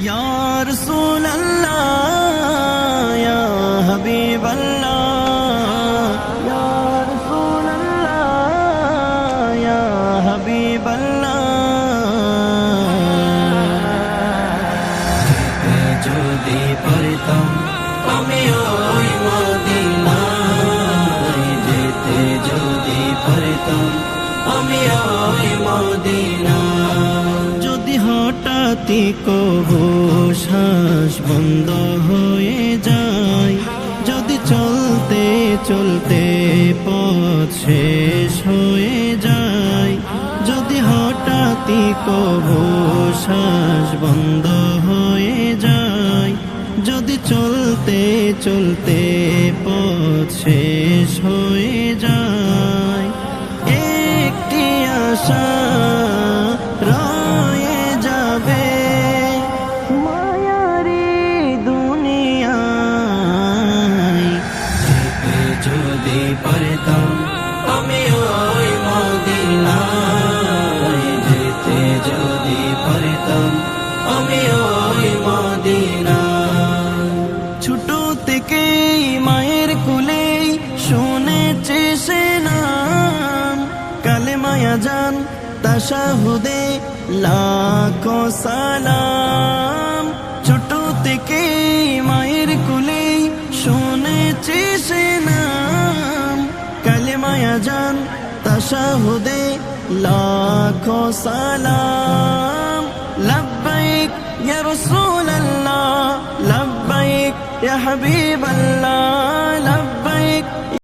ইয়ার সোনাল্লা হবিবাল্লা ইয়ার সোনাল্লা হবিবাল্লা যদি পারিতাম আমি ওই মদিনা যেতে যদি পারিতাম আমি ওই মদিনা হঠাৎই কবু শ্বাস বন্ধ হয়ে যায়। যদি চলতে চলতে পথ শেষ হয়ে যায়, যদি হঠাৎই কবু শ্বাস বন্ধ হয়ে যায়, যদি চলতে চলতে পথ শেষ হয়ে যদি পারতাম, আমি ওই মদিনায় যেতে যদি পারতাম, আমি ওই মদিনায়। ছোট থেকে মায়ের কুলে শুনেছে সে নাম। কালে মায়া যান তাশাহুদে লাখো সালাম। ছোট থেকে মায়ের কুলে শুনেছে সে যান তাশাহুদে লাখো সালাম। লব্বাইক ইয়া রাসূলুল্লাহ লব্বাইক ইয়া হাবিবাল্লাহ লব্বাইক